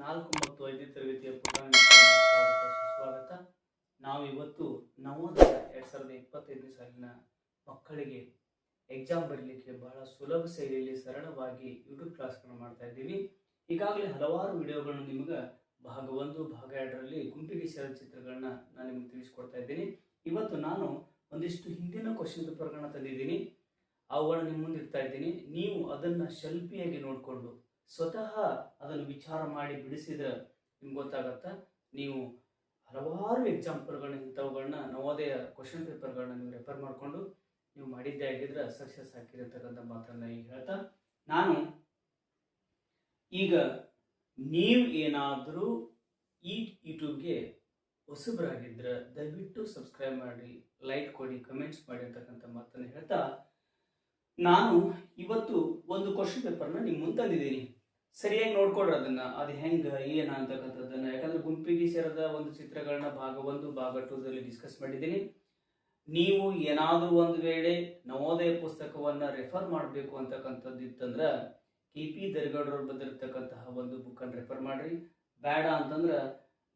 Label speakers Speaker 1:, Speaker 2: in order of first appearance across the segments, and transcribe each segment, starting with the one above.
Speaker 1: ನಾಲ್ಕು ಮತ್ತು ಐದು ತರಗತಿಯ ಪುಟಾಣಿ ಸ್ವಾಗತ. ನಾವು ಇವತ್ತು ನವೋದಯ ಎರಡ್ ಸಾವಿರದ ಇಪ್ಪತ್ತೈದನೇ ಸಾಲಿನ ಮಕ್ಕಳಿಗೆ ಎಕ್ಸಾಮ್ ಬರಲಿಕ್ಕೆ ಬಹಳ ಸುಲಭ ಶೈಲಿಯಲ್ಲಿ ಸರಳವಾಗಿ ಯೂಟ್ಯೂಬ್ ಕ್ಲಾಸ್ಗಳನ್ನು ಮಾಡ್ತಾ ಇದ್ದೀವಿ. ಈಗಾಗಲೇ ಹಲವಾರು ವಿಡಿಯೋಗಳನ್ನು ನಿಮಗೆ ಭಾಗ ಒಂದು, ಭಾಗ ಎರಡರಲ್ಲಿ ಗುಂಪಿಗೆ ಸೇರಿದ ಚಿತ್ರಗಳನ್ನ ನಾನು ನಿಮಗೆ ತಿಳಿಸ್ಕೊಡ್ತಾ ಇದ್ದೀನಿ. ಇವತ್ತು ನಾನು ಒಂದಿಷ್ಟು ಹಿಂದಿನ ಕ್ವಶನ್ ಪೇಪರ್ಗಳನ್ನ ತಂದಿದ್ದೀನಿ. ಅವುಗಳನ್ನ ನಿಮ್ಮ ಮುಂದೆ ಇಡ್ತಾ ಇದ್ದೀನಿ. ನೀವು ಅದನ್ನು ಶೆಲ್ಫಿಯಾಗಿ ನೋಡಿಕೊಂಡು ಸ್ವತಃ ಅದನ್ನು ವಿಚಾರ ಮಾಡಿ ಬಿಡಿಸಿದ್ರೆ ನಿಮ್ಗೆ ಗೊತ್ತಾಗುತ್ತೆ? ನೀವು ಹಲವಾರು ಎಕ್ಸಾಂಪಲ್ಗಳನ್ನ ಇಂಥವುಗಳನ್ನ ನವೋದಯ ಕ್ವಶನ್ ಪೇಪರ್ಗಳನ್ನ ನೀವು ರೆಫರ್ ಮಾಡಿಕೊಂಡು ನೀವು ಮಾಡಿದ್ದೇ ಆಗಿದ್ರೆ ಸಕ್ಸಸ್ ಹಾಕಿರತಕ್ಕಂಥ ಮಾತನ್ನ ಈಗ ಹೇಳ್ತಾ, ನಾನು ಈಗ ನೀವು ಏನಾದರೂ ಈ ಯೂಟ್ಯೂಬ್ಗೆ ಹೊಸಬರಾಗಿದ್ರೆ ದಯವಿಟ್ಟು ಸಬ್ಸ್ಕ್ರೈಬ್ ಮಾಡಿ ಲೈಕ್ ಕೊಡಿ ಕಮೆಂಟ್ಸ್ ಮಾಡಿ ಅಂತಕ್ಕಂಥ ಮಾತನ್ನು ಹೇಳ್ತಾ, ನಾನು ಇವತ್ತು ಒಂದು ಕ್ವಶನ್ ಪೇಪರ್ನ ನಿಮ್ಮ ಮುಂದೆ ತಂದಿದ್ದೀನಿ. ಸರಿಯಾಗಿ ನೋಡ್ಕೊಳ್ರಿ ಅದನ್ನ. ಅದು ಹೆಂಗ, ಏನ ಅಂತಕ್ಕಂಥದ್ದನ್ನ. ಯಾಕಂದ್ರೆ ಗುಂಪಿಗೆ ಸೇರದ ಒಂದು ಚಿತ್ರಗಳನ್ನ ಭಾಗ ಒಂದು, ಭಾಗ ಟೂದಲ್ಲಿ ಡಿಸ್ಕಸ್ ಮಾಡಿದ್ದೀನಿ. ನೀವು ಏನಾದರೂ ಒಂದು ವೇಳೆ ನವೋದಯ ಪುಸ್ತಕವನ್ನ ರೆಫರ್ ಮಾಡಬೇಕು ಅಂತಕ್ಕಂಥದ್ದು ಇತ್ತಂದ್ರ ಕೆ ಪಿ ದರ್ಗಡ್ರವ್ರು ಬರೆದಿರ್ತಕ್ಕಂತಹ ಒಂದು ಬುಕ್ಕನ್ನು ರೆಫರ್ ಮಾಡ್ರಿ. ಬೇಡ ಅಂತಂದ್ರ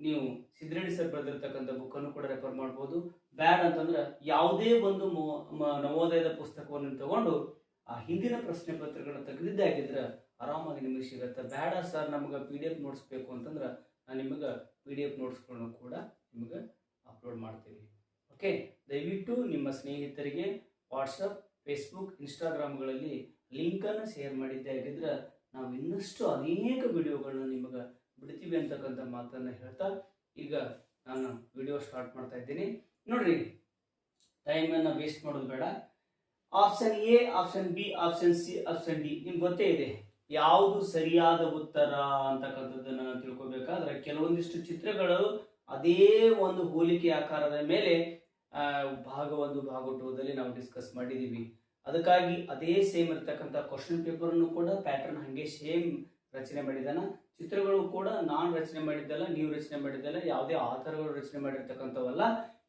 Speaker 1: ನೀವು ಸಿದ್ರೆಡ್ಡಿ ಸರ್ ಬರೆದಿರ್ತಕ್ಕಂಥ ಬುಕ್ಕನ್ನು ಕೂಡ ರೆಫರ್ ಮಾಡ್ಬೋದು. ಬ್ಯಾಡ್ ಅಂತಂದ್ರೆ ಯಾವುದೇ ಒಂದು ನವೋದಯದ ಪುಸ್ತಕವನ್ನು ತಗೊಂಡು ಆ ಹಿಂದಿನ ಪ್ರಶ್ನೆ ಪತ್ರಗಳನ್ನ ತೆಗೆದಿದ್ದೇ ಆಗಿದ್ರೆ ಆರಾಮಾಗಿ ನಿಮಗೆ ಸಿಗುತ್ತೆ. ಬೇಡ ಸರ್, ನಮ್ಗೆ ಪಿ ಡಿ ಎಫ್ ನೋಟ್ಸ್ ಬೇಕು ಅಂತಂದ್ರೆ ನಾನು ನಿಮಗೆ ಪಿ ಡಿ ಎಫ್ ನೋಟ್ಸ್ಗಳನ್ನು ಕೂಡ ನಿಮಗೆ ಅಪ್ಲೋಡ್ ಮಾಡ್ತೀನಿ ಓಕೆ ದಯವಿಟ್ಟು ನಿಮ್ಮ ಸ್ನೇಹಿತರಿಗೆ ವಾಟ್ಸಪ್ ಫೇಸ್ಬುಕ್ ಇನ್ಸ್ಟಾಗ್ರಾಮ್ಗಳಲ್ಲಿ ಲಿಂಕನ್ನು ಶೇರ್ ಮಾಡಿದ್ದೆ ಆಗಿದ್ರೆ ನಾವು ಇನ್ನಷ್ಟು ಅನೇಕ ವಿಡಿಯೋಗಳನ್ನ ನಿಮಗೆ ಬಿಡ್ತೀವಿ ಅಂತಕ್ಕಂಥ ಮಾತನ್ನು ಹೇಳ್ತಾ ಈಗ ನಾನು ವಿಡಿಯೋ ಸ್ಟಾರ್ಟ್ ಮಾಡ್ತಾ ಇದ್ದೀನಿ. ನೋಡ್ರಿ ಟೈಮನ್ನು ವೇಸ್ಟ್ ಮಾಡೋದು ಬೇಡ. Option A option B option C option D ನಿಮ್ಗೆ ಗೊತ್ತೇ ಇದೆ. ಯಾವುದು ಸರಿಯಾದ ಉತ್ತರ ಅಂತಕ್ಕಂಥದ್ದನ್ನು ತಿಳ್ಕೊಬೇಕಾದ್ರೆ ಕೆಲವೊಂದಿಷ್ಟು ಚಿತ್ರಗಳು ಅದೇ ಒಂದು ಹೋಲಿಕೆ ಆಕಾರದ ಮೇಲೆ ಭಾಗ ಒಂದು ಭಾಗ ಟೂದಲ್ಲಿ ನಾವು ಡಿಸ್ಕಸ್ ಮಾಡಿದ್ದೀವಿ ಅದಕ್ಕಾಗಿ ಅದೇ ಸೇಮ್ ಇರ್ತಕ್ಕಂಥ ಕ್ವಶನ್ ಪೇಪರನ್ನು ಕೂಡ ಪ್ಯಾಟರ್ನ್ ಹಾಗೆ ಸೇಮ್ ರಚನೆ ಮಾಡಿದಾನ ಚಿತ್ರಗಳು ಕೂಡ ನಾನು ರಚನೆ ಮಾಡಿದ್ದಲ್ಲ, ನೀವು ರಚನೆ ಮಾಡಿದ್ದಲ್ಲ, ಯಾವುದೇ ಆಧಾರಗಳು ರಚನೆ ಮಾಡಿರ್ತಕ್ಕಂಥವಲ್ಲ,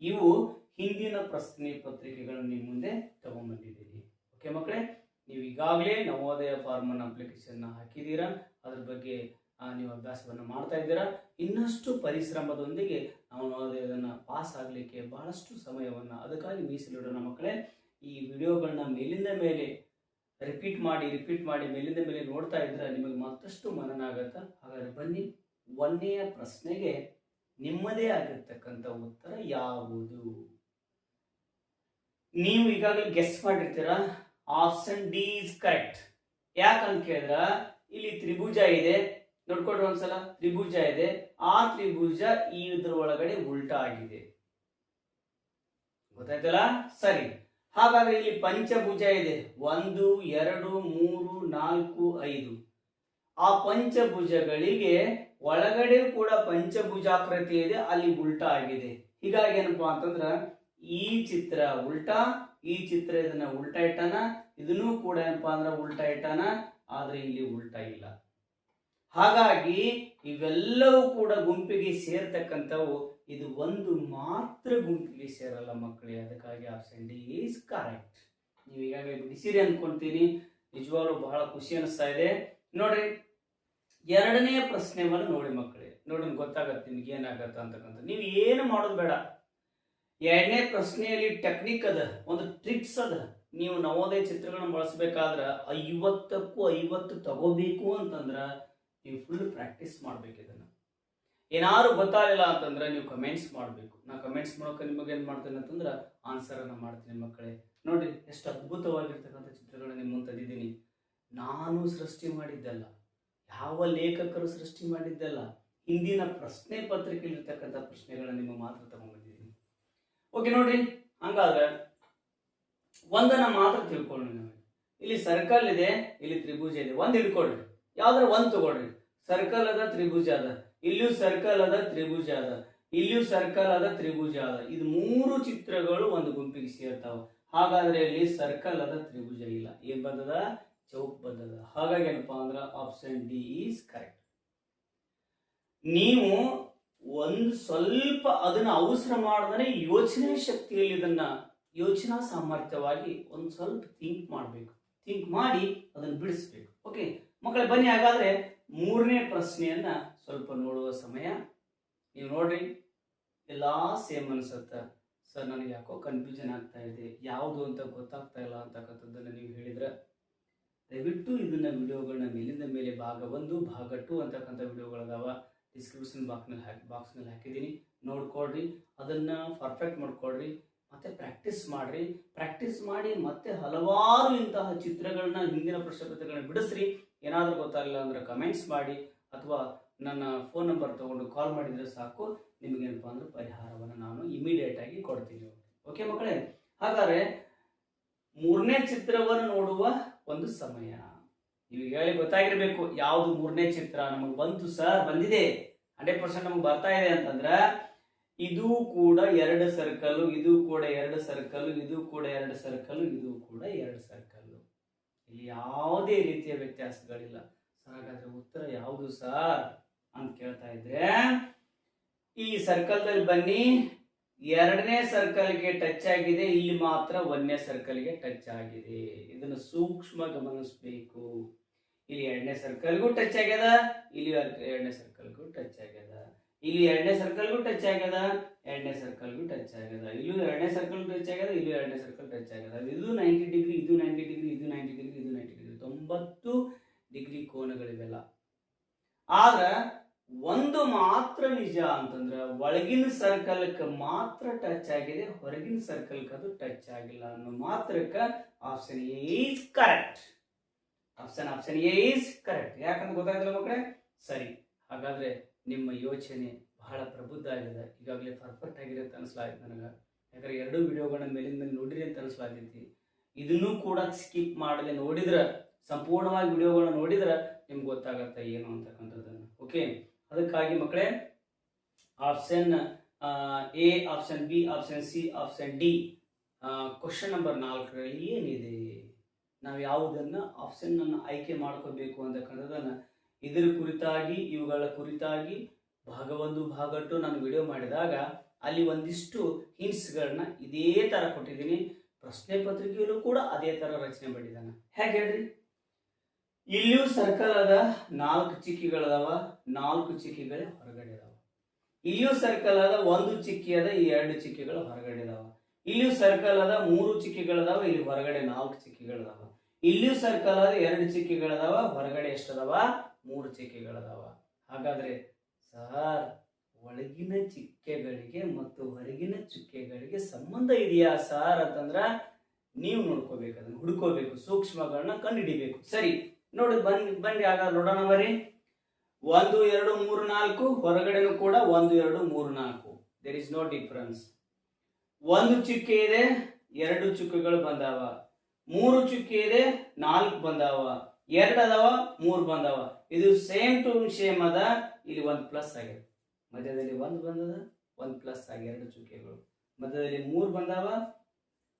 Speaker 1: ಇವು ಹಿಂದಿನ ಪ್ರಶ್ನೆ ಪತ್ರಿಕೆಗಳನ್ನು ನಿಮ್ಮ ಮುಂದೆ ತಗೊಂಡ್ಬಂದಿದ್ದೀನಿ ಓಕೆ ಮಕ್ಕಳೇ ನೀವು ಈಗಾಗಲೇ ನವೋದಯ ಫಾರ್ಮನ್ ಅಪ್ಲಿಕೇಶನ್ನ ಹಾಕಿದ್ದೀರಾ? ಅದ್ರ ಬಗ್ಗೆ ನೀವು ಅಭ್ಯಾಸವನ್ನು ಮಾಡ್ತಾ ಇದ್ದೀರಾ? ಇನ್ನಷ್ಟು ಪರಿಶ್ರಮದೊಂದಿಗೆ ನಾವು ನವೋದಯದನ್ನು ಪಾಸ್ ಆಗಲಿಕ್ಕೆ ಬಹಳಷ್ಟು ಸಮಯವನ್ನು ಅದಕ್ಕಾಗಿ ಮೀಸಲಿಡೋಣ ಮಕ್ಕಳೇ. ಈ ವಿಡಿಯೋಗಳನ್ನ ಮೇಲಿಂದ ಮೇಲೆ ರಿಪೀಟ್ ಮಾಡಿ ರಿಪೀಟ್ ಮಾಡಿ ಮೇಲಿಂದ ಮೇಲೆ ನೋಡ್ತಾ ಇದ್ರೆ ನಿಮಗೆ ಮತ್ತಷ್ಟು ಮನನ ಆಗತ್ತ ಹಾಗಾದ್ರೆ ಬನ್ನಿ ಒಂದನೆಯ ಪ್ರಶ್ನೆಗೆ ನಿಮ್ಮದೇ ಆಗಿರ್ತಕ್ಕಂಥ ಉತ್ತರ ಯಾವುದು? ನೀವು ಈಗಾಗಲೇ ಗೆಸ್ ಮಾಡಿರ್ತೀರಾ? ಆಪ್ಷನ್ ಡಿ ಇಸ್ ಕರೆಕ್ಟ್ ಯಾಕಂತ ಕೇಳಿದ್ರ, ಇಲ್ಲಿ ತ್ರಿಭುಜ ಇದೆ. ನೋಡ್ಕೊಡ್ರಿ ಒಂದ್ಸಲ, ತ್ರಿಭುಜ ಇದೆ. ಆ ತ್ರಿಭುಜ ಈ ಇದ್ರ ಒಳಗಡೆ ಉಲ್ಟಾ ಆಗಿದೆ. ಗೊತ್ತಾಯ್ತಲ್ಲ? ಸರಿ. ಹಾಗಾದ್ರೆ ಇಲ್ಲಿ ಪಂಚಭುಜ ಇದೆ. ಒಂದು, ಎರಡು, ಮೂರು, ನಾಲ್ಕು, ಐದು. ಆ ಪಂಚಭುಜಗಳಿಗೆ ಒಳಗಡೆ ಕೂಡ ಪಂಚಭುಜಾಕೃತಿ ಇದೆ. ಅಲ್ಲಿ ಉಲ್ಟಾ ಆಗಿದೆ. ಹೀಗಾಗಿ ಏನಪ್ಪಾ ಅಂತಂದ್ರ, ಈ ಚಿತ್ರ ಉಲ್ಟಾ ಈ ಚಿತ್ರ ಇದನ್ನ ಉಲ್ಟಾ ಇಟ್ಟಾನ, ಇದನ್ನೂ ಕೂಡ ಏನಪ್ಪ ಅಂದ್ರೆ ಉಲ್ಟಾ ಇಟ್ಟಾನ, ಆದ್ರೆ ಇಲ್ಲಿ ಉಲ್ಟಾ ಇಲ್ಲ. ಹಾಗಾಗಿ ಇವೆಲ್ಲವೂ ಕೂಡ ಗುಂಪಿಗೆ ಸೇರ್ತಕ್ಕಂಥವು, ಇದು ಒಂದು ಮಾತ್ರ ಗುಂಪಿಗೆ ಸೇರಲ್ಲ ಮಕ್ಕಳಿಗೆ ಅದಕ್ಕಾಗಿ ಆಪ್ಷನ್ ಡಿ ಈಸ್ ಕರೆಕ್ಟ್. ನೀವು ಈಗಾಗಲೇ ಬಿಡಿಸಿರಿ ಅನ್ಕೊಂತೀನಿ, ನಿಜವಾಗ್ಲೂ ಬಹಳ ಖುಷಿ ಅನಿಸ್ತಾ ಇದೆ. ನೋಡ್ರಿ, ಎರಡನೇ ಪ್ರಶ್ನೆವನ್ನು ನೋಡಿ ಮಕ್ಕಳೇ, ನೋಡಿ, ಗೊತ್ತಾಗತ್ತೆ ನಿಮ್ಗೆ ಏನಾಗತ್ತೆ ಅಂತಕ್ಕಂಥ. ನೀವು ಏನು ಮಾಡೋದು ಬೇಡ. ಎರಡನೇ ಪ್ರಶ್ನೆಯಲ್ಲಿ ಟೆಕ್ನಿಕ್ ಅದ, ಒಂದು ಟ್ರಿಕ್ಸ್ ಅದ. ನೀವು ನವೋದಯ ಚಿತ್ರಗಳನ್ನ ಬಳಸಬೇಕಾದ್ರ ಐವತ್ತಕ್ಕೂ ಐವತ್ತು ತಗೋಬೇಕು ಅಂತಂದ್ರ ನೀವು ಫುಲ್ ಪ್ರಾಕ್ಟೀಸ್ ಮಾಡ್ಬೇಕು ಇದನ್ನ. ಏನಾದ್ರು ಗೊತ್ತಾಗಲಿಲ್ಲ ಅಂತಂದ್ರೆ ನೀವು ಕಮೆಂಟ್ಸ್ ಮಾಡಬೇಕು. ನಾ ಕಮೆಂಟ್ಸ್ ಮೂಲಕ ನಿಮಗೆ ಏನು ಮಾಡ್ತೇನೆ ಅಂತಂದ್ರೆ ಆನ್ಸರ್ ಅನ್ನ ಮಾಡ್ತೀನಿ ಮಕ್ಕಳೇ. ನೋಡಿ ಎಷ್ಟು ಅದ್ಭುತವಾಗಿರ್ತಕ್ಕಂಥ ಚಿತ್ರಗಳನ್ನ ನಿಮ್ಮ ತಂದಿದ್ದೀನಿ ನಾನು ಸೃಷ್ಟಿ ಮಾಡಿದ್ದಲ್ಲ, ಯಾವ ಲೇಖಕರು ಸೃಷ್ಟಿ ಮಾಡಿದ್ದಲ್ಲ, ಹಿಂದಿನ ಪ್ರಶ್ನೆ ಪತ್ರಿಕೆಯಲ್ಲಿರ್ತಕ್ಕಂಥ ಪ್ರಶ್ನೆಗಳನ್ನ ನಿಮ್ಮ ಮಾತ್ರ ತಗೊಂಡ್ಬಂದಿದ್ದೀನಿ ಓಕೆ ನೋಡ್ರಿ ಹಂಗಾದ್ರೆ ಒಂದನ್ನ ಮಾತ್ರ ತಿಳ್ಕೊಳ್ಳಿ ನೀವು. ಇಲ್ಲಿ ಸರ್ಕಲ್ ಇದೆ, ಇಲ್ಲಿ ತ್ರಿಭುಜ ಇದೆ. ಒಂದ್ ಹಿಡ್ಕೊಳ್ರಿ. ಯಾವ್ದಾರ ಒಂದ್ ತಗೊಳ್ರಿ. ಸರ್ಕಲ್ ಅದ, ತ್ರಿಭುಜ ಅದ. ಇಲ್ಲಿಯೂ ಸರ್ಕಲ್ ಅದ, ತ್ರಿಭುಜ ಅದ. ಇಲ್ಲಿಯೂ ಸರ್ಕಲ್ ಅದ, ತ್ರಿಭುಜ ಅದ. ಇದು ಮೂರು ಚಿತ್ರಗಳು ಒಂದು ಗುಂಪಿಗೆ ಸೇರ್ತಾವ. ಹಾಗಾದ್ರೆ ಇಲ್ಲಿ ಸರ್ಕಲ್ ಅದ, ತ್ರಿಭುಜ ಇಲ್ಲ. ಏನ್ ಬಂದದ? ಚೌಕ್ ಬಂದದ. ಹಾಗಾಗಿ ಏನಪ್ಪಾ ಅಂದ್ರ ಆಪ್ಷನ್ ಡಿ ಈಸ್ ಕರೆಕ್ಟ್ ನೀವು ಒಂದು ಸ್ವಲ್ಪ ಅದನ್ನ ಅವಸರ ಮಾಡಿದ್ರೆ ಯೋಚನೆ ಶಕ್ತಿಯಲ್ಲಿ ಇದನ್ನ ಯೋಚನಾ ಸಾಮರ್ಥ್ಯವಾಗಿ ಒಂದು ಸ್ವಲ್ಪ ಥಿಂಕ್ ಮಾಡಬೇಕು. ಥಿಂಕ್ ಮಾಡಿ ಅದನ್ನು ಬಿಡಿಸ್ಬೇಕು. ಓಕೆ ಮಕ್ಕಳೇ ಬನ್ನಿ ಹಾಗಾದ್ರೆ ಮೂರನೇ ಪ್ರಶ್ನೆಯನ್ನ ಸ್ವಲ್ಪ ನೋಡುವ ಸಮಯ. ನೀವು ನೋಡ್ರಿ, ಎಲ್ಲಾ ಸೇಮ್ ಅನ್ಸತ್ತ. ಸರ್, ನನಗೆ ಯಾಕೋ ಕನ್ಫ್ಯೂಷನ್ ಆಗ್ತಾ ಇದೆ. ಯಾವುದು ಅಂತ ಗೊತ್ತಾಗ್ತಾ ಇಲ್ಲ ಅಂತಕ್ಕಂಥದ್ದನ್ನು ನೀವು ಹೇಳಿದ್ರೆ? ದಯವಿಟ್ಟು ಇದನ್ನ ವಿಡಿಯೋಗಳನ್ನ ಮೇಲಿಂದ ಮೇಲೆ ಭಾಗ ಒಂದು, ಭಾಗ ಟು ಅಂತಕ್ಕಂಥ ವಿಡಿಯೋಗಳದಾವ. ಡಿಸ್ಕ್ರಿಪ್ಷನ್ ಬಾಕ್ನಲ್ಲಿ ಹಾಕಿ ಬಾಕ್ಸ್ನಲ್ಲಿ ಹಾಕಿದ್ದೀನಿ. ನೋಡ್ಕೊಳ್ರಿ, ಅದನ್ನ ಪರ್ಫೆಕ್ಟ್ ಮಾಡ್ಕೊಳ್ರಿ, ಮತ್ತೆ ಪ್ರಾಕ್ಟೀಸ್ ಮಾಡ್ರಿ. ಪ್ರಾಕ್ಟೀಸ್ ಮಾಡಿ ಮತ್ತೆ ಹಲವಾರು ಇಂತಹ ಚಿತ್ರಗಳನ್ನ, ಹಿಂದಿನ ಪ್ರಶ್ನೆಪತ್ರಗಳನ್ನ ಬಿಡಿಸ್ರಿ. ಏನಾದರೂ ಗೊತ್ತಾಗಲಿಲ್ಲ ಅಂದ್ರೆ ಕಮೆಂಟ್ಸ್ ಮಾಡಿ, ಅಥವಾ ನನ್ನ ಫೋನ್ ನಂಬರ್ ತೊಗೊಂಡು ಕಾಲ್ ಮಾಡಿದ್ರೆ ಸಾಕು. ನಿಮಗೇನಪ್ಪ ಅಂದ್ರೆ ಪರಿಹಾರವನ್ನು ನಾನು ಇಮಿಡಿಯೇಟ್ ಆಗಿ ಕೊಡ್ತೀನಿ. ಓಕೆ ಮಕ್ಕಳೇ? ಹಾಗಾದ್ರೆ ಮೂರನೇ ಚಿತ್ರವನ್ನು ನೋಡುವ ಒಂದು ಸಮಯ. ನೀವು ಹೇಳಿ ಗೊತ್ತಾಗಿರ್ಬೇಕು, ಯಾವುದು ಮೂರನೇ ಚಿತ್ರ ನಮಗೆ ಬಂತು ಸರ್ ಬಂದಿದೆ. ಹಂಡ್ರೆಡ್ ಪರ್ಸೆಂಟ್ ನಮಗೆ ಬರ್ತಾ ಇದೆ ಅಂತಂದ್ರ, ಇದು ಕೂಡ ಎರಡು ಸರ್ಕಲ್ ಇದು ಕೂಡ ಎರಡು ಸರ್ಕಲ್ ಇದು ಕೂಡ ಎರಡು ಸರ್ಕಲ್ ಇದು ಕೂಡ ಎರಡು ಸರ್ಕಲ್ ಇಲ್ಲಿ ಯಾವುದೇ ರೀತಿಯ ವ್ಯತ್ಯಾಸಗಳಿಲ್ಲ. ಹಾಗಾದ್ರೆ ಉತ್ತರ ಯಾವುದು ಸರ್ ಅಂತ ಕೇಳ್ತಾ ಇದ್ರೆ, ಈ ಸರ್ಕಲ್ದಲ್ಲಿ ಬನ್ನಿ. ಎರಡನೇ ಸರ್ಕಲ್ಗೆ ಟಚ್ ಆಗಿದೆ, ಇಲ್ಲಿ ಮಾತ್ರ ಒಂದನೇ ಸರ್ಕಲ್ಗೆ ಟಚ್ ಆಗಿದೆ. ಇದನ್ನು ಸೂಕ್ಷ್ಮ ಗಮನಿಸಬೇಕು. ಇಲ್ಲಿ ಎರಡನೇ ಸರ್ಕಲ್ಗೂ ಟಚ್ ಆಗ್ಯದ, ಇಲ್ಲಿ ಎರಡನೇ ಸರ್ಕಲ್ಗೂ ಟಚ್ ಆಗ್ಯದ. ಇಲ್ಲಿ ಎರಡನೇ ಸರ್ಕಲ್ಗೂ ಟಚ್ ಆಗ್ಯದ, ಎರಡನೇ ಸರ್ಕಲ್ಗೂ ಟಚ್ ಆಗ್ಯದ. ಇಲ್ಲೂ ಎರಡನೇ ಸರ್ಕಲ್ ಟಚ್ ಆಗ್ಯದ, ಇಲ್ಲಿ ಎರಡನೇ ಸರ್ಕಲ್ ಟಚ್ ಆಗ್ಯದ. ಇದು ನೈಂಟಿ ಡಿಗ್ರಿ ಇದು ನೈಂಟಿ ಡಿಗ್ರಿ ಇದು ನೈಂಟಿ ಡಿಗ್ರಿ ಇದು ನೈಂಟಿ ಡಿಗ್ರಿ ತೊಂಬತ್ತು ಡಿಗ್ರಿ ಕೋನಗಳಿವೆಲ್ಲ. ಆದ್ರ ಒಂದು ಮಾತ್ರ ನಿಜ ಅಂತಂದ್ರ ಒಳಗಿನ ಸರ್ಕಲ್ಕ್ಕೆ ಮಾತ್ರ ಟಚ್ ಆಗಿದೆ, ಹೊರಗಿನ ಸರ್ಕಲ್ಗೆ ಅದು ಟಚ್ ಆಗಿಲ್ಲ ಅನ್ನೋ ಮಾತ್ರಕ್ಕೆ option is correct option option A is correct. ಯಾಕಂತ ಗೊತ್ತಾಯ್ತಲ್ಲ ಮಕ್ಕಳೇ? ಸರಿ. ಹಾಗಾದ್ರೆ ನಿಮ್ಮ ಯೋಚನೆ ಬಹಳ ಪ್ರಬುದ್ಧ ಆಗಿದೆ ಈಗಾಗಲೇ ಪರ್ಫೆಕ್ಟ್ ಆಗಿರುತ್ತೆ ಅನಿಸ್ಲಾಯ್ತು ನನಗೆ. ಯಾಕಂದ್ರೆ ಎರಡು ವಿಡಿಯೋಗಳನ್ನ ಮೇಲಿಂದ ಮೇಲೆ ನೋಡಿರಿ ಅಂತ ಅನಿಸ್ಲಾತೈತಿ ಇದನ್ನು ಕೂಡ ಸ್ಕಿಪ್ ಮಾಡದೆ ನೋಡಿದ್ರೆ, ಸಂಪೂರ್ಣವಾಗಿ ವಿಡಿಯೋಗಳನ್ನ ನೋಡಿದ್ರೆ ನಿಮ್ಗೆ ಗೊತ್ತಾಗತ್ತೆ ಏನು ಅಂತಕ್ಕಂಥದ್ದನ್ನು. ಓಕೆ ಅದಕ್ಕಾಗಿ ಮಕ್ಕಳೇ option A option B option C option D question number ನಾಲ್ಕರಲ್ಲಿ ಏನಿದೆ? ನಾವು ಯಾವುದನ್ನು ಆಪ್ಷನ್ ಅನ್ನು ಆಯ್ಕೆ ಮಾಡ್ಕೋಬೇಕು ಅಂತಕ್ಕಂಥದ್ದನ್ನು ಇದರ ಕುರಿತಾಗಿ, ಇವುಗಳ ಕುರಿತಾಗಿ ಭಾಗ ಒಂದು ಭಾಗ ನಾನು ವಿಡಿಯೋ ಮಾಡಿದಾಗ ಅಲ್ಲಿ ಒಂದಿಷ್ಟು ಹಿಂಟ್ಸ್ಗಳನ್ನ ಇದೇ ಥರ ಕೊಟ್ಟಿದ್ದೀನಿ. ಪ್ರಶ್ನೆ ಪತ್ರಿಕೆಯಲ್ಲೂ ಕೂಡ ಅದೇ ಥರ ರಚನೆ ಮಾಡಿದ್ದಾನೆ. ಹೇಗೆ ಹೇಳ್ರಿ? ಇಲ್ಲಿಯೂ ಸರ್ಕಲ್ ನಾಲ್ಕು ಚಿಕ್ಕಿಗಳದಾವ ನಾಲ್ಕು ಚಿಕ್ಕಿಗಳೇ ಹೊರಗಡೆ ಅದಾವ. ಇಲ್ಲಿಯೂ ಸರ್ಕಲ್ ಅದ, ಒಂದು ಚಿಕ್ಕಿಯಾದ ಈ ಎರಡು ಚಿಕ್ಕಿಗಳು ಹೊರಗಡೆ ಅದಾವ. ಇಲ್ಲಿಯೂ ಸರ್ಕಲ್ ಅದ, ಮೂರು ಚಿಕ್ಕಿಗಳದಾವ ಇಲ್ಲಿ ಹೊರಗಡೆ ನಾಲ್ಕು ಚಿಕ್ಕಿಗಳದಾವ ಇಲ್ಲಿಯೂ ಸರ್ಕಲ್ ಆದ್ರೆ ಎರಡು ಚಿಕ್ಕಿಗಳದಾವ ಹೊರಗಡೆ ಎಷ್ಟದವ? ಮೂರು ಚಿಕ್ಕಿಗಳದಾವ ಹಾಗಾದ್ರೆ ಸರ್, ಒಳಗಿನ ಚಿಕ್ಕೆಗಳಿಗೆ ಮತ್ತು ಹೊರಗಿನ ಚುಕ್ಕೆಗಳಿಗೆ ಸಂಬಂಧ ಇದೆಯಾ ಸರ್ ಅಂತಂದ್ರ ನೀವು ನೋಡ್ಕೋಬೇಕು, ಅದನ್ನ ಹುಡ್ಕೋಬೇಕು, ಸೂಕ್ಷ್ಮಗಳನ್ನ ಕಂಡುಹಿಡಿಬೇಕು. ಸರಿ, ನೋಡಿ, ಬನ್ನಿ ಬನ್ನಿ ಆಗ ನೋಡೋಣ ಬರೀ ಒಂದು, ಎರಡು, ಮೂರು, ನಾಲ್ಕು, ಹೊರಗಡೆನೂ ಕೂಡ ಒಂದು, ಎರಡು, ಮೂರು, ನಾಲ್ಕು. ದೇರ್ ಇಸ್ ನೋ ಡಿಫ್ರೆನ್ಸ್ ಒಂದು ಚುಕ್ಕೆ ಇದೆ, ಎರಡು ಚುಕ್ಕೆಗಳು ಬಂದಾವ. ಮೂರು ಚುಕ್ಕೆ ಇದೆ, ನಾಲ್ಕು ಬಂದಾವ. ಎರಡು ಅದಾವ, ಮೂರು ಬಂದಾವ. ಇದು ಸೇಮ್ ಟು ಸೇಮ್ ಅದ, ಇಲ್ಲಿ ಒಂದು ಪ್ಲಸ್ ಆಗಿದೆ. ಮಧ್ಯದಲ್ಲಿ ಒಂದು ಬಂದದ ಒಂದು ಪ್ಲಸ್ ಆಗಿ ಎರಡು ಚುಕ್ಕೆಗಳು. ಮಧ್ಯದಲ್ಲಿ ಮೂರು ಬಂದಾವ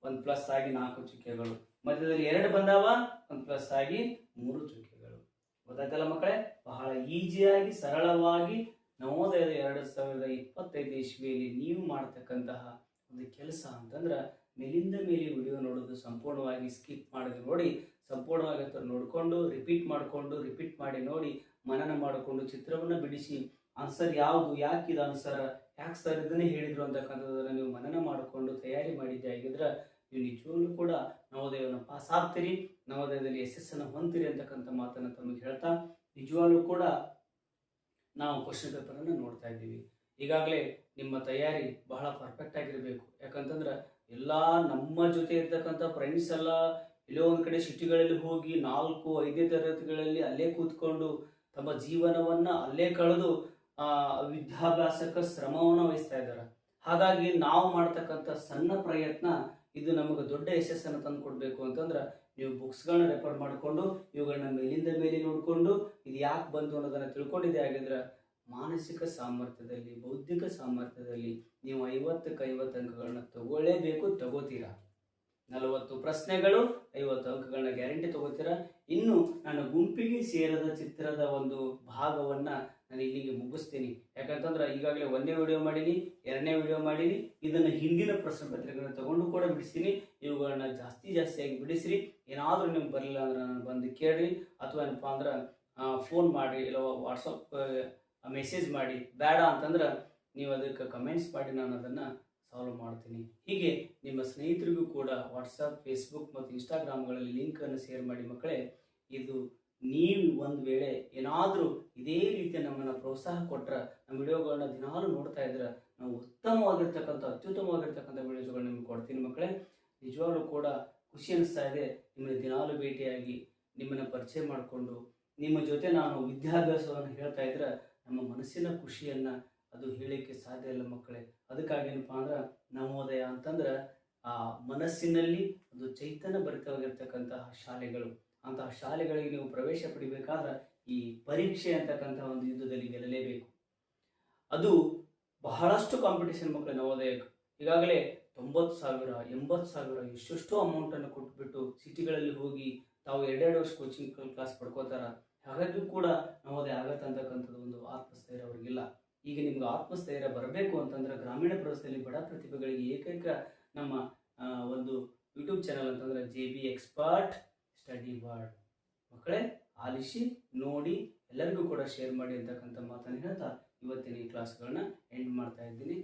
Speaker 1: ಒಂದು ಪ್ಲಸ್ ಆಗಿ ನಾಲ್ಕು ಚುಕ್ಕೆಗಳು. ಮಧ್ಯದಲ್ಲಿ ಎರಡು ಬಂದಾವ ಒಂದು ಪ್ಲಸ್ ಆಗಿ ಮೂರು ಚುಕ್ಕೆಗಳು. ಗೊತ್ತಾಯ್ತಲ್ಲ ಮಕ್ಕಳೇ? ಬಹಳ ಈಸಿಯಾಗಿ ಸರಳವಾಗಿ ನವೋದಯದ ಎರಡು ಸಾವಿರದ ಇಪ್ಪತ್ತೈದು ಇಸ್ವಿಯಲ್ಲಿ ನೀವು ಮಾಡ್ತಕ್ಕಂತಹ ಒಂದು ಕೆಲಸ ಅಂತಂದ್ರೆ ಮೇಲಿಂದ ಮೇಲೆ ವಿಡಿಯೋ ನೋಡೋದು ಸಂಪೂರ್ಣವಾಗಿ ಸ್ಕಿಪ್ ಮಾಡೋದು ನೋಡಿ, ಸಂಪೂರ್ಣವಾಗಿ ಹತ್ರ ನೋಡಿಕೊಂಡು ರಿಪೀಟ್ ಮಾಡಿಕೊಂಡು ರಿಪೀಟ್ ಮಾಡಿ ನೋಡಿ, ಮನನ ಮಾಡಿಕೊಂಡು, ಚಿತ್ರವನ್ನು ಬಿಡಿಸಿ ಆನ್ಸರ್ ಯಾವುದು ಯಾಕೆ ಇದು ಆನ್ಸರ್ ಯಾಕೆ ಸರ್ ಇದನ್ನೇ ಹೇಳಿದ್ರು ಅಂತಕ್ಕಂಥದ್ದನ್ನು ನೀವು ಮನನ ಮಾಡಿಕೊಂಡು ತಯಾರಿ ಮಾಡಿದ್ದೆ ಆಗಿದ್ರೆ, ನೀವು ನಿಜವಾಗ್ಲೂ ಕೂಡ ನವೋದಯವನ್ನು ಪಾಸ್ ಆಗ್ತೀರಿ, ನವೋದಯದಲ್ಲಿ ಯಶಸ್ಸನ್ನು ಹೊಂದಿರಿ ಅಂತಕ್ಕಂಥ ಮಾತನ್ನು ತಮಗೆ ಹೇಳ್ತಾ, ನಿಜವಾಗ್ಲೂ ಕೂಡ ನಾವು ಕ್ವಶನ್ ಪೇಪರನ್ನು ನೋಡ್ತಾ ಇದ್ದೀವಿ. ಈಗಾಗಲೇ ನಿಮ್ಮ ತಯಾರಿ ಬಹಳ ಪರ್ಫೆಕ್ಟ್ ಆಗಿರಬೇಕು. ಯಾಕಂತಂದ್ರೆ ಎಲ್ಲ ನಮ್ಮ ಜೊತೆ ಇರ್ತಕ್ಕಂಥ ಫ್ರೆಂಡ್ಸ್ ಎಲ್ಲ ಎಲ್ಲೋ ಒಂದು ಕಡೆ ಸಿಟಿಗಳಲ್ಲಿ ಹೋಗಿ ನಾಲ್ಕು, ಐದನೇ ತರಗತಿಗಳಲ್ಲಿ ಅಲ್ಲೇ ಕೂತ್ಕೊಂಡು ತಮ್ಮ ಜೀವನವನ್ನು ಅಲ್ಲೇ ಕಳೆದು ವಿದ್ಯಾಭ್ಯಾಸಕ್ಕೆ ಶ್ರಮವನ್ನು ವಹಿಸ್ತಾ ಇದ್ದಾರೆ. ಹಾಗಾಗಿ ನಾವು ಮಾಡ್ತಕ್ಕಂಥ ಸಣ್ಣ ಪ್ರಯತ್ನ ಇದು ನಮಗೆ ದೊಡ್ಡ ಯಶಸ್ಸನ್ನು ತಂದು ಕೊಡಬೇಕು ಅಂತಂದ್ರೆ ನೀವು ಬುಕ್ಸ್ಗಳನ್ನ ರೆಫರ್ ಮಾಡಿಕೊಂಡು ಇವುಗಳನ್ನ ಮೇಲಿಂದ ಮೇಲೆ ನೋಡಿಕೊಂಡು ಇದು ಯಾಕೆ ಬಂತು ಅನ್ನೋದನ್ನು ತಿಳ್ಕೊಂಡಿದ್ದೆ ಆಗಿದ್ರೆ ಮಾನಸಿಕ ಸಾಮರ್ಥ್ಯದಲ್ಲಿ, ಬೌದ್ಧಿಕ ಸಾಮರ್ಥ್ಯದಲ್ಲಿ ನೀವು ಐವತ್ತಕ್ಕೆ ಐವತ್ತು ಅಂಕಗಳನ್ನ ತಗೊಳ್ಳೇಬೇಕು, ತಗೋತೀರಾ? ನಲವತ್ತು ಪ್ರಶ್ನೆಗಳು, ಐವತ್ತು ಅಂಕಗಳನ್ನ ಗ್ಯಾರಂಟಿ ತಗೋತೀರಾ? ಇನ್ನು ನಾನು ಗುಂಪಿಗೆ ಸೇರದ ಚಿತ್ರದ ಒಂದು ಭಾಗವನ್ನ ನಾನು ಇಲ್ಲಿಗೆ ಮುಗಿಸ್ತೀನಿ. ಯಾಕಂತಂದ್ರೆ ಈಗಾಗಲೇ ಒಂದೇ ವಿಡಿಯೋ ಮಾಡೀನಿ, ಎರಡನೇ ವಿಡಿಯೋ ಮಾಡೀನಿ, ಇದನ್ನು ಹಿಂದಿನ ಪ್ರಶ್ನೆ ಪತ್ರಿಕೆಗಳನ್ನ ತಗೊಂಡು ಕೂಡ ಬಿಡಿಸ್ತೀನಿ. ಇವುಗಳನ್ನ ಜಾಸ್ತಿ ಜಾಸ್ತಿಯಾಗಿ ಬಿಡಿಸ್ರಿ. ಏನಾದರೂ ನಿಮ್ಗೆ ಬರಲಿಲ್ಲ ಅಂದ್ರೆ ನಾನು ಬಂದು ಕೇಳ್ರಿ. ಅಥವಾ ಏನಪ್ಪ ಅಂದ್ರೆ ಫೋನ್ ಮಾಡಿ ಇಲ್ಲ ವಾಟ್ಸಪ್ ಮೆಸೇಜ್ ಮಾಡಿ, ಬೇಡ ಅಂತಂದ್ರೆ ನೀವು ಅದಕ್ಕೆ ಕಮೆಂಟ್ಸ್ ಮಾಡಿ, ನಾನು ಅದನ್ನು ಸಾಲ್ವ್ ಮಾಡ್ತೀನಿ. ಹೀಗೆ ನಿಮ್ಮ ಸ್ನೇಹಿತರಿಗೂ ಕೂಡ ವಾಟ್ಸಪ್ ಫೇಸ್ಬುಕ್ ಮತ್ತು ಇನ್ಸ್ಟಾಗ್ರಾಮ್ಗಳಲ್ಲಿ ಲಿಂಕನ್ನು ಶೇರ್ ಮಾಡಿ ಮಕ್ಕಳೇ, ಇದು ನೀವು ಒಂದು ವೇಳೆ ಏನಾದರೂ ಇದೇ ರೀತಿ ನಮ್ಮನ್ನು ಪ್ರೋತ್ಸಾಹ ಕೊಟ್ಟರೆ ನಮ್ಮ ವಿಡಿಯೋಗಳನ್ನ ದಿನಾಲು ನೋಡ್ತಾ ಇದ್ರೆ, ನಾವು ಉತ್ತಮವಾಗಿರ್ತಕ್ಕಂಥ, ಅತ್ಯುತ್ತಮವಾಗಿರ್ತಕ್ಕಂಥ ವಿಡಿಯೋಗಳು ನಿಮ್ಗೆ ಕೊಡ್ತೀನಿ ಮಕ್ಕಳೇ. ನಿಜವಾಗ್ಲೂ ಕೂಡ ಖುಷಿ ಅನಿಸ್ತಾ ಇದೆ, ನಿಮ್ಮನ್ನು ದಿನಾಲು ಭೇಟಿಯಾಗಿ ನಿಮ್ಮನ್ನು ಪರಿಚಯ ಮಾಡಿಕೊಂಡು, ನಿಮ್ಮ ಜೊತೆ ನಾನು ವಿದ್ಯಾಭ್ಯಾಸವನ್ನು ಹೇಳ್ತಾ ಇದ್ರೆ ನಮ್ಮ ಮನಸ್ಸಿನ ಖುಷಿಯನ್ನು ಅದು ಹೇಳಲಿಕ್ಕೆ ಸಾಧ್ಯ ಇಲ್ಲ ಮಕ್ಕಳೇ. ಅದಕ್ಕಾಗಿ ಏನಪ್ಪ ಅಂದ್ರೆ ನವೋದಯ ಅಂತಂದ್ರೆ ಆ ಮನಸ್ಸಿನಲ್ಲಿ ಒಂದು ಚೈತನ್ಯ ಭರಿತವಾಗಿರ್ತಕ್ಕಂತಹ ಶಾಲೆಗಳು. ಅಂತಹ ಶಾಲೆಗಳಿಗೆ ನೀವು ಪ್ರವೇಶ ಪಡಿಬೇಕಾದ್ರೆ ಈ ಪರೀಕ್ಷೆ ಅಂತಕ್ಕಂಥ ಒಂದು ಯುದ್ಧದಲ್ಲಿ ಗೆಲ್ಲಲೇಬೇಕು. ಅದು ಬಹಳಷ್ಟು ಕಾಂಪಿಟೇಷನ್ ಮಕ್ಕಳು ನವೋದಯಕ್ಕೆ. ಈಗಾಗಲೇ ತೊಂಬತ್ತು ಸಾವಿರ, ಎಂಬತ್ತು ಸಾವಿರ ಎಷ್ಟೆಷ್ಟೋ ಅಮೌಂಟನ್ನು ಕೊಟ್ಬಿಟ್ಟು ಸಿಟಿಗಳಲ್ಲಿ ಹೋಗಿ ತಾವು ಎರಡೆರಡು ವರ್ಷ ಕೋಚಿಂಗ್ ಕ್ಲಾಸ್ ಪಡ್ಕೋತಾರ. ಹಾಗಾಗಿ ಕೂಡ ನವೋದಯ ಆಗತ್ತೆ ಅಂತಕ್ಕಂಥದ್ದು ಒಂದು ಆತ್ಮಸ್ಥೈರ್ಯ ಅವ್ರಿಗಿಲ್ಲ. ಈಗ ನಿಮ್ಗೆ ಆತ್ಮಸ್ಥೈರ್ಯ ಬರಬೇಕು ಅಂತಂದ್ರೆ ಗ್ರಾಮೀಣ ಪ್ರದೇಶದಲ್ಲಿ ಬಡ ಪ್ರತಿಭೆಗಳಿಗೆ ಏಕೈಕ ನಮ್ಮ ಒಂದು ಯೂಟ್ಯೂಬ್ ಚಾನಲ್ ಅಂತಂದ್ರೆ J B expert study word ಮಕ್ಕಳೇ, ಆಲಿಸಿ, ನೋಡಿ, ಎಲ್ಲರಿಗೂ ಕೂಡ ಶೇರ್ ಮಾಡಿ ಅಂತಕ್ಕಂಥ ಮಾತನ್ನು ಹೇಳ್ತಾ ಇವತ್ತಿನ ಈ ಕ್ಲಾಸ್ಗಳನ್ನ ಎಂಡ್ ಮಾಡ್ತಾ ಇದ್ದೀನಿ.